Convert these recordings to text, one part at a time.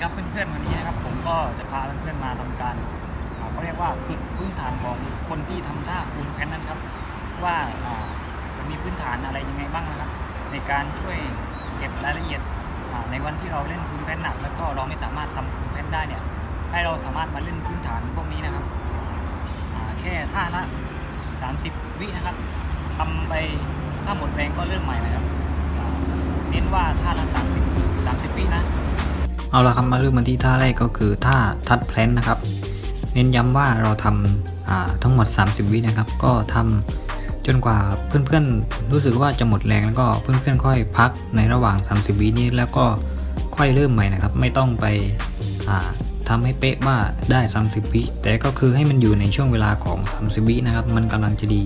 ครับเพื่อนๆวันนี้นะครับผมก็จะพาเพื่อนๆมาทำการเขาเรียกว่าฝึกพื้นฐานของคนที่ทำท่าคูณแพนนั้นครับ ว่าจะมีพื้นฐานอะไรยังไงบ้างนะครับ ในการช่วยเก็บรายละเอียดในวันที่เราเล่นคูณแพนหนัก แล้วก็เราไม่สามารถทำคูณแพนได้เนี่ยให้เราสามารถมาเล่นพื้นฐานพวกนี้นะครับแค่ท่าละ 30 วินะครับทำไปถ้าหมดแรงก็เริ่มใหม่นะครับเน้นว่าท่าละ 30 30วินะ เอาละครับมาเริ่มกันที่ท่าแรกก็คือท่าทัดแพลนนะครับ เน้นย้ำว่าเราทำอ่าทั้งหมด 30 วินะครับ ก็ทำจนกว่าเพื่อนๆ รู้สึกว่าจะหมดแรงแล้วก็เพื่อนๆ ค่อยพักในระหว่าง 30 วินี้แล้วก็ค่อยเริ่มใหม่นะครับ ไม่ต้องไปอ่าทำให้เป๊ะว่าได้ 30 วิแต่ก็คือให้มันอยู่ในช่วงเวลาของ 30 วินะครับ มันกำลังจะดี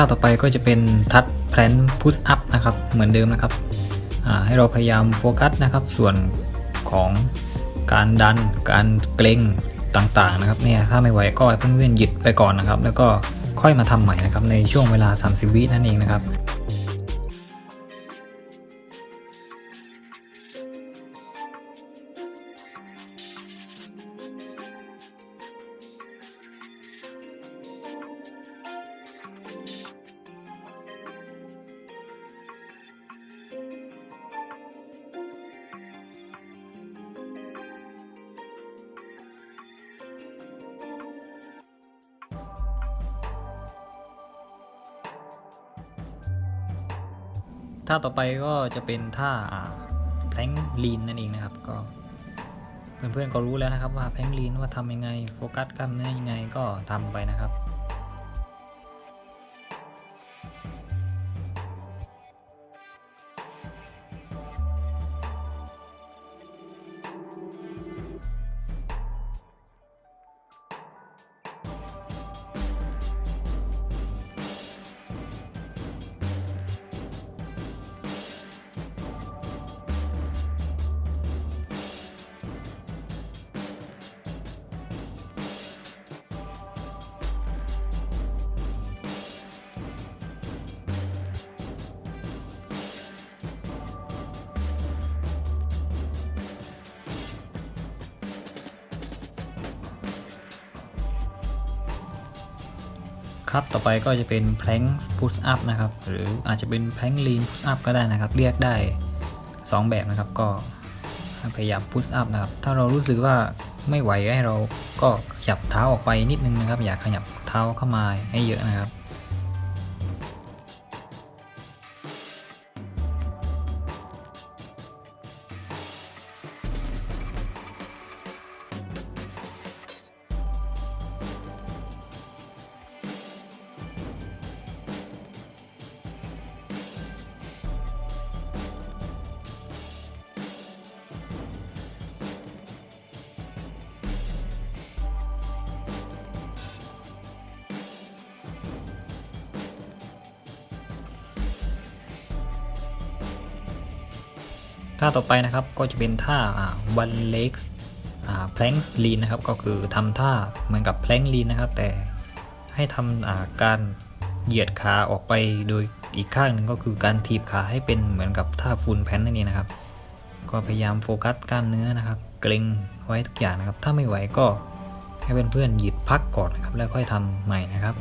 ท่าต่อไปก็จะเป็นทัดแพลนพุชอัพนะครับ เหมือนเดิมนะครับให้เราพยายามโฟกัสนะครับ ส่วนของการดัน การเกร็งต่างๆนะครับเนี่ยถ้าไม่ไหวก็เพื่อนๆหยุดไปก่อนนะครับ แล้วก็ค่อยมาทำใหม่นะครับในช่วงเวลา 30 วินั่นเองนะครับ ท่าต่อไปก็จะเป็นท่าแพลงลีนนั่นเองนะครับ ก็เพื่อนๆก็รู้แล้วนะครับว่าแพลงลีนว่าทำยังไงโฟกัสกล้ามเนื้อยังไงก็ทำไปนะครับ ครับ ต่อไปก็จะเป็น plank push up นะครับ หรืออาจจะเป็น plank lean push up ก็ได้นะครับ เรียกได้ 2 แบบนะครับ ก็พยายาม push up นะครับ ถ้าเรารู้สึกว่าไม่ไหวให้เราก็ขยับเท้าออกไปนิดนึงนะครับ อย่าขยับเท้าเข้ามาให้เยอะนะครับ ท่าต่อไปนะครับก็จะเป็นท่า one leg plank lean นะครับก็คือทำท่าเหมือนกับ plank lean นะครับ แต่ให้ทำการเหยียดขาออกไปโดยอีกข้างหนึ่งก็คือการถีบขาให้เป็นเหมือนกับท่าฟูลแพนนั่นเองนะครับ ก็พยายามโฟกัสกล้ามเนื้อนะครับ เกร็งไว้ทุกอย่างนะครับ ถ้าไม่ไหวก็ให้เพื่อนๆหยุดพักก่อนนะครับ แล้วค่อยทำใหม่นะครับ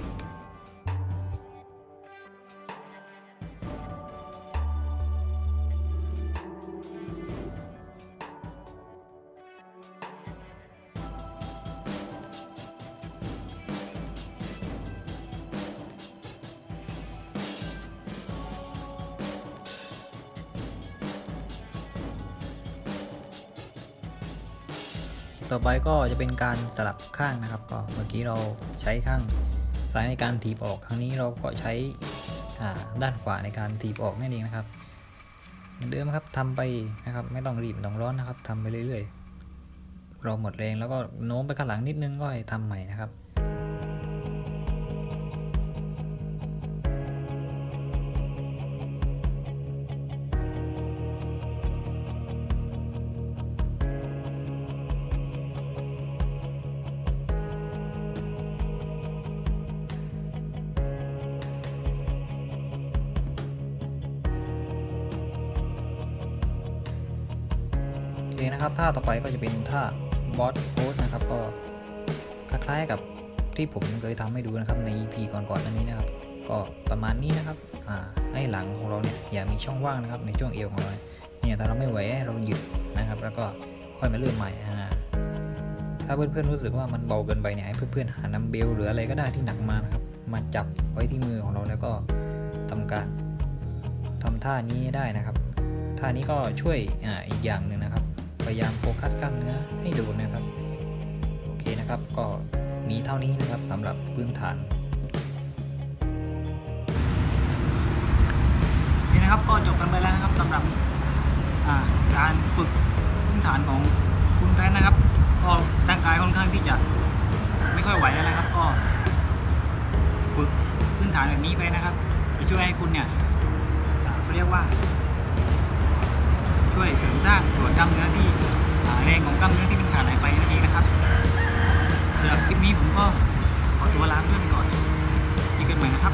ต่อไปก็จะเป็นการสลับข้างนะครับ ก็เมื่อกี้เราใช้ข้างซ้ายในการถีบออกครั้งนี้เราก็ใช้ด้านขวาในการถีบออกนั่นเองนะครับเหมือนเดิมครับทำไปนะครับ ไม่ต้องรีบไม่ต้องร้อนนะครับทำไปเรื่อยๆเราหมดแรงแล้วก็โน้มไปข้างหลังนิดนึงก็ให้ทำใหม่นะครับ อเคนะครับ ท่าต่อไปก็จะเป็นท่าบอสโพสนะครับ ก็คล้ายๆกับที่ผมเคยทำให้ดูนะครับใน EP ก่อนๆอันนี้นะครับ ก็ประมาณนี้นะครับให้หลังของเราเนี่ยอย่ามีช่องว่างนะครับในช่วงเอวของเราเนี่ยถ้าเราไม่ไหวเราหยุดนะครับ แล้วก็ค่อยมาเริ่มใหม่ถ้าเพื่อนๆรู้สึกว่ามันเบาเกินไปเนี่ยให้เพื่อนๆหานัมเบลหรืออะไรก็ได้ที่หนักมานะครับ มาจับไว้ที่มือของเราแล้วก็ทำการทำท่านี้ได้นะครับท่านี้ก็ช่วยออีกอย่างหนึ่งนะครับ พยายามโฟกัสกล้ามเนื้อให้โดนนะครับ โอเคนะครับก็มีเท่านี้นะครับสำหรับพื้นฐานนี่นะครับก็จบกันไปแล้วนะครับสำหรับการฝึกพื้นฐานของคุณแพทย์นะครับ ก็ร่างกายค่อนข้างที่จะไม่ค่อยไหวแล้วนะครับ ก็ฝึกพื้นฐานแบบนี้ไปนะครับจะช่วยให้คุณเนี่ยเขาเรียกว่า ช่วยเสริมสร้างส่วนกล้ามเนื้อที่แรงของกล้ามเนื้อที่เป็นขาดหายไปนั่นเองนะครับสำหรับคลิปนี้ผมก็ขอตัวลาเพื่อนไปก่อนเจอกันใหม่นะครับ